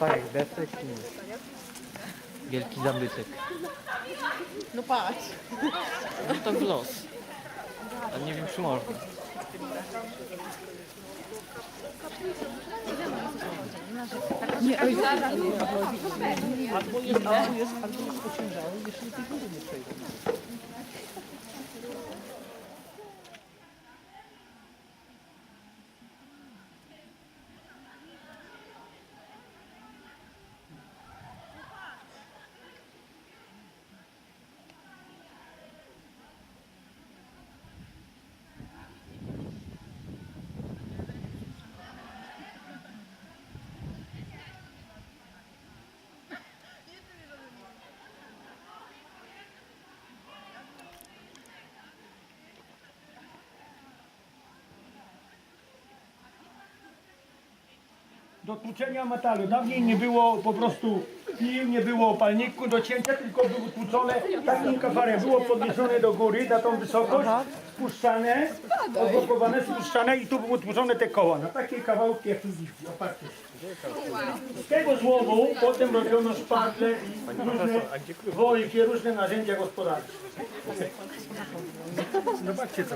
Desek i wielki zabytek. No patrz. No to w los. A nie wiem czy można. Albo jest, albo jest, albo jest ociężały, jeśli tej góry nie przejdą. Do tłuczenia metalu. Dawniej nie było po prostu pil, nie było palniku do cięcia, tylko były tłuczone takim kafarem. Było podniesione do góry na tą wysokość, spuszczane, odblokowane, spuszczane i tu były tłuczone te koła. Na takie kawałki jak tu widzicie. O, patrzcie. Z tego złomu potem robiono szpadle i różne wolkie, różne narzędzia gospodarcze. Zobaczcie tu.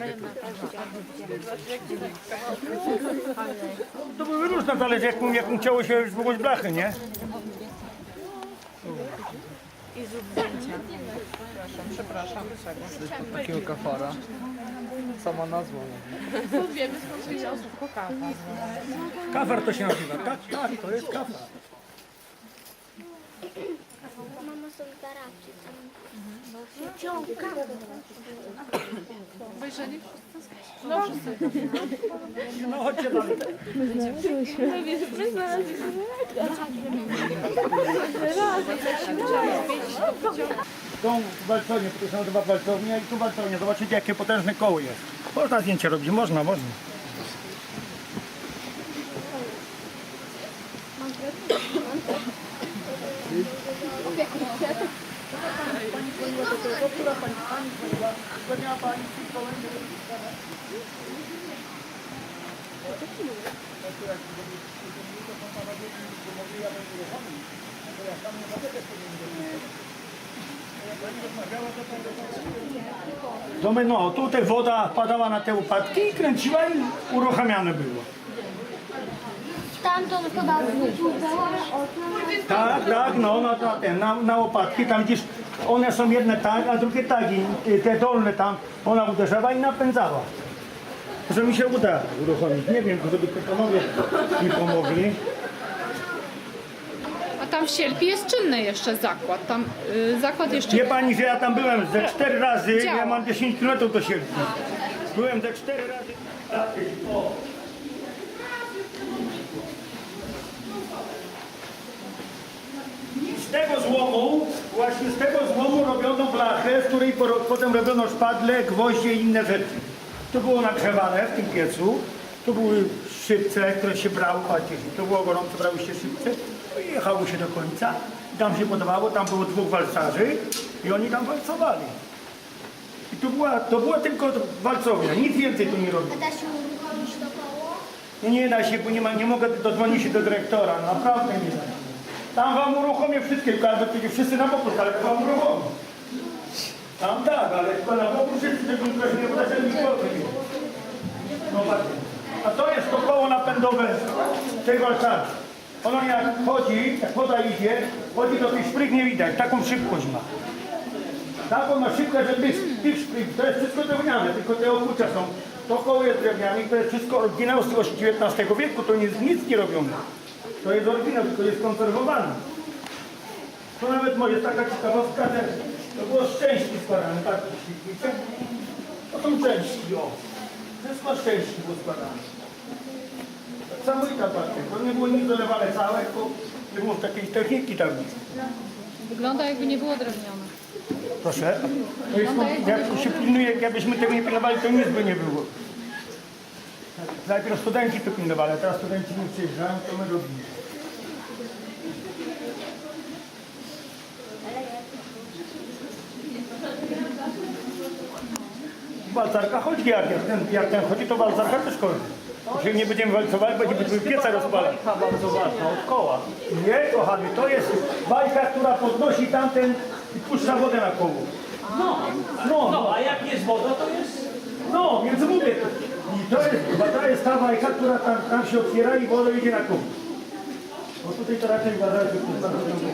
To były różne, zależy jaką, jaką chciało się złożyć blachę, nie? Takiego kafara. Sama nazwa. Wiemy skąd się wziął słówko kawa. Kafar to się nazywa. Tak, tak, to jest kafar. Mama tam. Ciąga. Obejrzeli wszyscy? No wszyscy. No chodźcie dalej. Tą walcownię, to się nazywa walcownia i tu walcownia. Zobaczycie jakie potężne koło jest. Można zdjęcie robić, można, można. To my, no, tutaj woda padała na te upadki i kręciła i uruchamiane było. Tamtą chyba wyciągała Tak, tak, no, na, na, na, na opadki, tam gdzieś one są jedne tak, a drugie tak i te dolne tam ona uderzała i napędzała. Że mi się uda uruchomić. Nie wiem, żeby te panowie mi pomogli. A tam w Sielpi jest czynny jeszcze zakład. Tam y, zakład jeszcze. Wie pani, że ja tam byłem ze cztery razy, Działa. ja mam 10 km do siebie. Byłem ze cztery razy. Z tego złomu, właśnie z tego złomu robiono blachę, z której po- potem robiono szpadle, gwoździe i inne rzeczy. To było nagrzewane w tym piecu, tu były szybce, które się brało, patrzcie, to było gorąco, brały się szybce i jechało się do końca. Tam się podobało, tam było dwóch walcarzy i oni tam walcowali. I to była, to była tylko walcownia, nic więcej tu nie robili. Da się uruchomić to koło? No nie da się, bo nie, ma, nie mogę dodzwonić się do dyrektora, naprawdę nie da się. Tam wam uruchomię wszystkie, ale przecież wszyscy na boku, ale to wam uruchomię. Tam tak, ale tylko na boku wszyscy tego nie wydarzą nikogo. No patrzcie. A to jest to koło napędowe tego altaru. Ono jak chodzi, jak woda idzie, chodzi do tych szprych nie widać, taką szybkość ma. Taką ma szybkość, że tych, tych szprych, to jest wszystko drewniane, tylko te okucia są. To koło jest drewniane i to jest wszystko oryginał z XIX wieku, to nic, nic nie robione. To jest oryginał, tylko jest konserwowany. To nawet może jest taka ciekawostka, że to było z części składane, tak, widzicie? To są części, o. Wszystko z części było składane. Tak samo i ta patrzcie, to nie było nic dolewane całe, tylko nie było takiej techniki tam nic. Wygląda jakby nie było drewniane. Proszę. To jest, jak się pilnuje, jakbyśmy tego nie pilnowali, to nic by nie było. Najpierw studenci to pilnowali, a teraz studenci nie przyjeżdżają, to my robimy. Walcarka chodzi jak, jak ten, jak ten chodzi, to walcarka też chodzi. Jeżeli nie będziemy walcować, będziemy pieca rozpalać. Bajka bardzo ważna, od koła. Nie, kochany, to jest bajka, która podnosi tamten i puszcza wodę na koło. No, No, no, a jak jest woda, to jest... no, więc mówię. I to jest, chyba to jest ta bajka, która tam, tam się otwiera i woda idzie na koło. Bo tutaj to raczej uważajcie, to jest bardzo dobre.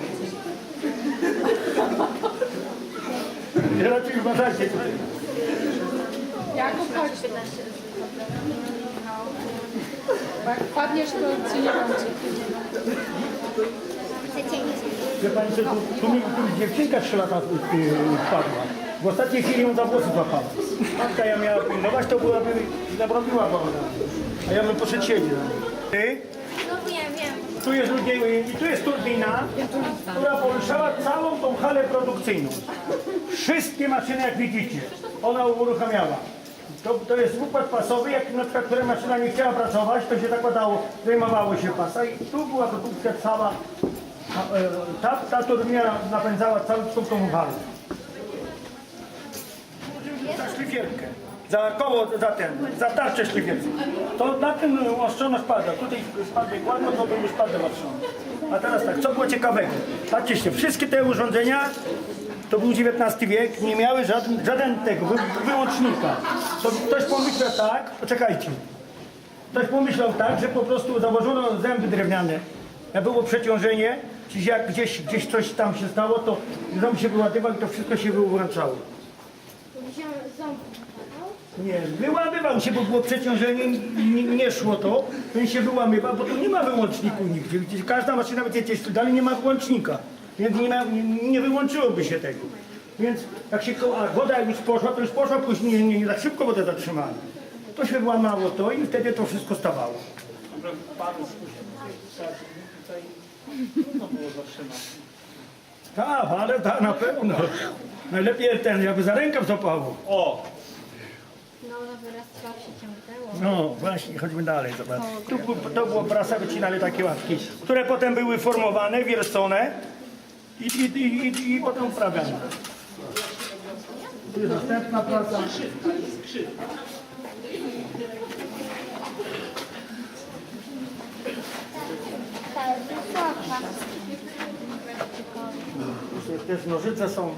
Raczej uważajcie tutaj. Jak uchodź? Bo jak wpadniesz, to cię nie będzie. Wie pani co, tu, tu mi tu dziewczynka trzy lata yy, wpadła. W ostatniej chwili ją za włosy złapała. Matka ja miała pilnować, to byłaby zabrobiła wolna. A ja bym poszedł siedzieć. Ty? No wiem, wiem. Tu jest ludzie, i tu jest turbina, która poruszała całą tą halę produkcyjną. Wszystkie maszyny, jak widzicie, ona uruchamiała. To, to jest układ pasowy, jak na przykład, która maszyna nie chciała pracować, to się zakładało, wyjmowało się pasa i tu była produkcja cała, e, ta, ta turbina napędzała całą tą halę. Za szlifierkę, za koło, za ten, za tarczę szlifierską. To na tym ostrzono spada. Tutaj spadek ładno, to był spadek ostrzono. A teraz tak, co było ciekawego? Patrzcie wszystkie te urządzenia, to był XIX wiek, nie miały żaden, żaden tego, wy, wyłącznika. To ktoś pomyślał tak, poczekajcie. Ktoś pomyślał tak, że po prostu założono zęby drewniane. Jak było przeciążenie, czyli jak gdzieś, gdzieś coś tam się stało, to ząb się wyładywał i to wszystko się wyłączało. Nie, wyłamywał się, bo było przeciążenie, nie, nie szło to, więc się wyłamywał, bo tu nie ma wyłączników nigdzie. Każda maszyna gdzieś tu dalej nie ma wyłącznika, więc nie, ma, nie, nie wyłączyłoby się tego. Więc jak się, ko- a woda już poszła, to już poszła później, nie, nie, tak szybko wodę zatrzymali. To się wyłamało to i wtedy to wszystko stawało. Panu tutaj trudno było zatrzymać. Tak, ale tak na pewno. Najlepiej ten, jakby za rękaw złapało. O, No. No właśnie, chodźmy dalej, zobacz. Tu, bu- to było prasa, wycinali takie łapki, które potem były formowane, wiercone i, i, i, i, i potem uprawiane. Tu jest następna wysoka. Tu Też nożyce są.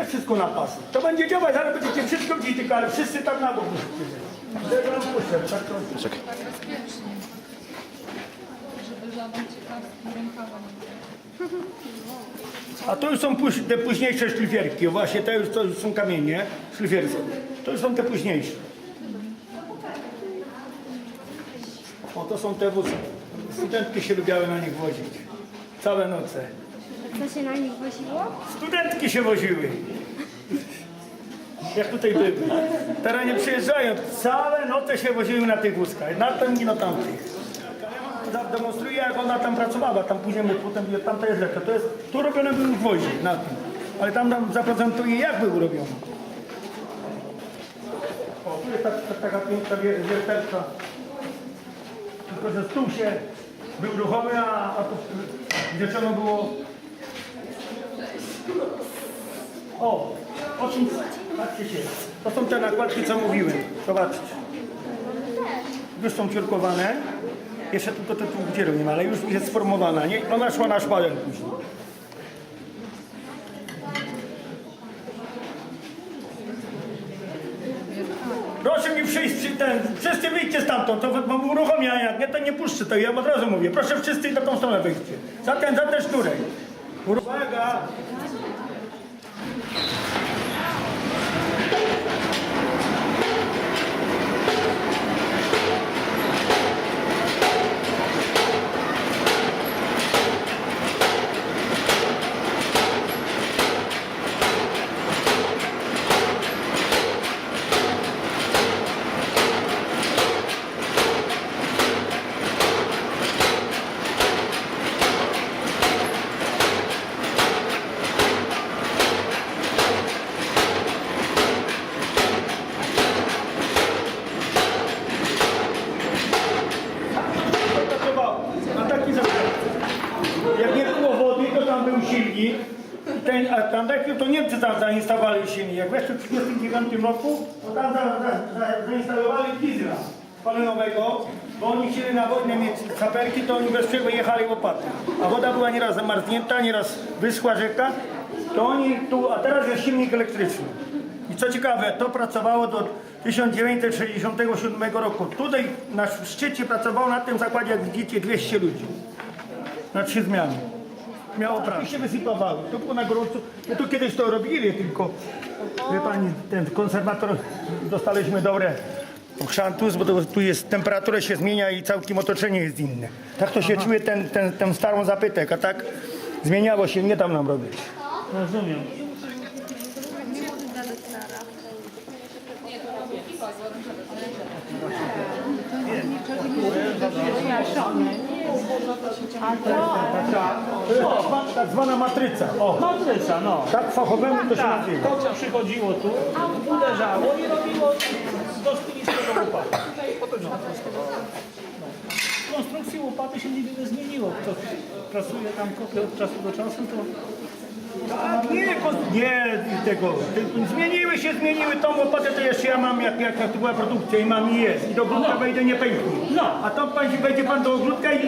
Też wszystko na pas. To będzie działać, ale będziecie wszystko widzieć, tylko ale wszyscy tam na bok musicie. Tego nam puszczę, tak to Czekaj. Bezpiecznie. Żeby żaden ciekawski rękawa nie było. A to już są te późniejsze szlifierki. Właśnie te już to już są kamienie szlifierskie. To już są te późniejsze. O, to są te wózki. Studentki się lubiały na nich wozić. Całe noce. Co się na nich woziło? Studentki się woziły. Jak tutaj były. Teraz nie przyjeżdżają. Całe noce się woziły na tych wózkach. Na tym i na tamtych. Demonstruję, jak ona tam pracowała. Tam później my potem, tam to jest lekko. To jest, tu robione gwoździe na tym. Ale tam nam zaprezentuję, jak były robione. O, tu jest ta, ta, taka piękna wier- wiertelka. Tylko, że stół się był ruchomy, a, a gdzie trzeba było o, o czym, patrzcie się, to są te nakładki, co mówiłem. Zobaczcie. Już są ciurkowane. Jeszcze tylko te półgdzieru nie ma, ale już jest sformowana. Nie? Ona szła na szpaler później. Proszę mi przyjść przy ten, wszyscy wyjdźcie stamtąd, to mam uruchomię, a jak nie, to nie puszczę, to ja od razu mówię. Proszę wszyscy na tą stronę wyjdźcie. Za ten, za ten sznurek. Uwaga! pracowało. Na taki zakres. Jak nie było wody, to tam był silnik. Ten, a tam najpierw to Niemcy tam zainstalowali silnik. Jak w 1939 roku, to tam za, za, za, zainstalowali diesla. spalenowego, bo oni chcieli na wojnę mieć saperki, to oni bez przerwy jechali łopaty. A woda była nieraz zamarznięta, nieraz wyschła rzeka, to oni tu, a teraz jest silnik elektryczny. I co ciekawe, to pracowało do 1967 roku. Tutaj na szczycie pracowało na tym zakładzie, jak widzicie, 200 ludzi. Na trzy zmiany. Miało pracę. I się wysypowało. To było na gorąco. My tu kiedyś to robili, tylko wie pani, ten konserwator dostaliśmy dobre chrzantus, bo to, tu jest temperatura się zmienia i całkiem otoczenie jest inne. Tak to się czuje ten, ten, ten starą zapytek, a tak zmieniało się, nie tam nam robić. Rozumiem. To tak zwana- tak zwana matryca. O, Matryca, no. tak fachowemu to się Tak, nazywa. to co przychodziło tu, uderzało i robiło doski niskiego łopaty. No. Konstrukcji łopaty się niewiele zmieniło. Kto pracuje tam kopię od czasu do czasu, to Tak, nie, nie tego. Zmieniły się, zmieniły tą łopatę, to jeszcze ja mam, jak, jak, jak to była produkcja i mam i jest. I do ogródka wejdę, nie pęknie. No. A to pan, wejdzie pan do ogródka i,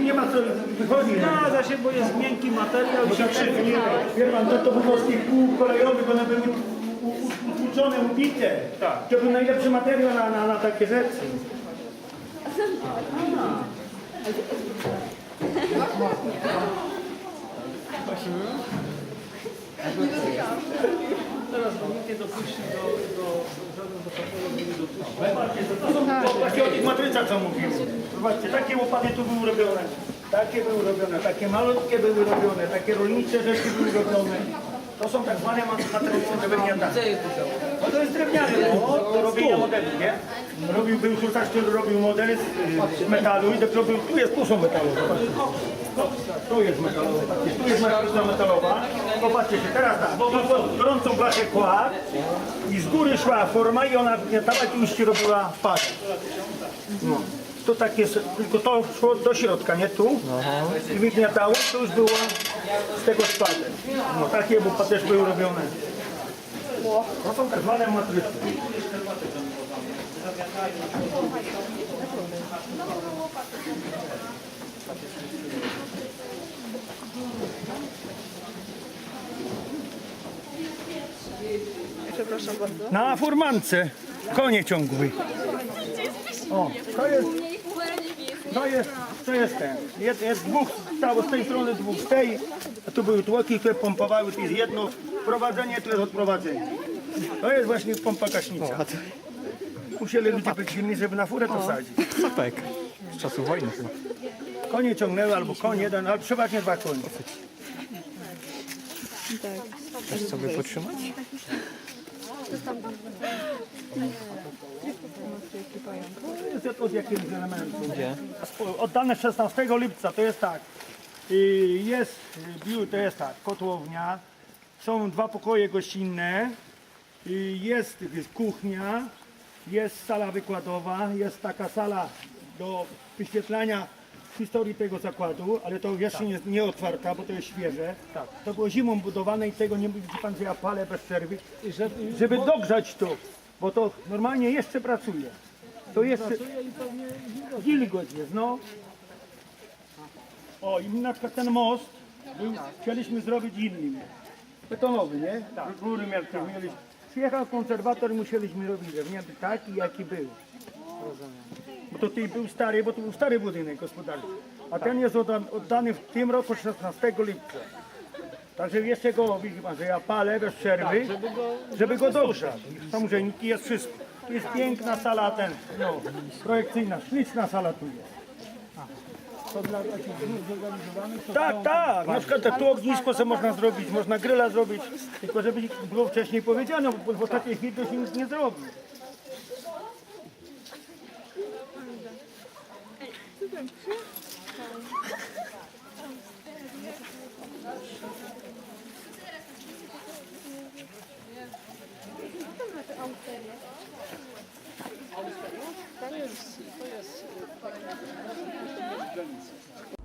i nie ma co wychodzić. zgadza się, bo jest miękki materiał i się tak krzywi. Wie pan, to, to był moskich półkolejowych, one były u- u- utłuczone, ubite. Tak. To był najlepszy materiał na, na, na takie rzeczy. Teraz nikt nie dopuści do, do, żaden do takiego nie dopuści. Zobaczcie, to, to są właśnie o tych matrycach, co mówiłem. Zobaczcie, takie łopaty tu były robione. Takie były robione, takie malutkie były robione, takie rolnicze rzeczy były robione. To są tak zwane matryce drewniane. No to jest drewniane, no, do robienia nie? Robił, był szultarz, który robił modele z, z metalu i dopiero był, tu jest, tu są metalowe. Tu jest metalowa, tu jest matryca metalowa. Popatrzcie się, teraz tak, bo gorącą blaszę kładł i z góry szła forma i ona wgniatała i się robiła parę. No. To tak jest, tylko to szło do środka, nie tu. I wygniatało, to już było z tego spadek. No takie, bo też były robione. To są tak zwane matryce. Przepraszam bardzo. Na furmance, konie ciągły. O, to jest, to jest, to jest ten. Jest, jest dwóch, stało z tej strony, dwóch z tej. A tu były tłoki, które pompowały, tu jest jedno wprowadzenie, tu jest odprowadzenie. To jest właśnie pompa gaśnicza. Musieli ludzie być silni, żeby na furę to wsadzić. Sapek. Z czasu wojny chyba. Konie ciągnęły, albo koń jeden, ale przeważnie dwa konie. Chcesz sobie potrzymać? Jest od jakiegoś elementu. Gdzie? Oddane 16 lipca, to jest tak. Jest biur, to jest tak, kotłownia, są dwa pokoje gościnne, jest kuchnia, jest sala wykładowa, jest taka sala do wyświetlania historii tego zakładu, ale to jeszcze nie, nie otwarta, bo to jest świeże. To było zimą budowane i tego nie widzi pan, że ja palę bez przerwy, żeby, żeby dogrzać to, bo to normalnie jeszcze pracuje. To jeszcze wilgoć jest, no. O, i na przykład ten most był, chcieliśmy zrobić innym. Betonowy, nie? Tak. Góry miał, mieliśmy. Przyjechał konserwator i musieliśmy robić drewniany taki, jaki był. Bo to tutaj był stary, bo to był stary budynek gospodarczy. A ten jest odda- oddany w tym roku 16 lipca. Także jeszcze go, widzi pan, że ja palę bez przerwy, żeby go dogrzać. Są grzejniki, jest wszystko. Tu jest piękna sala ten, no, projekcyjna, śliczna sala tu jest. Tak, tak. Na przykład tu ognisko sobie można zrobić, można gryla zrobić, tylko żeby było wcześniej powiedziano, bo w ostatniej chwili to się nic nie zrobi. To jest, to jest, to jest granica.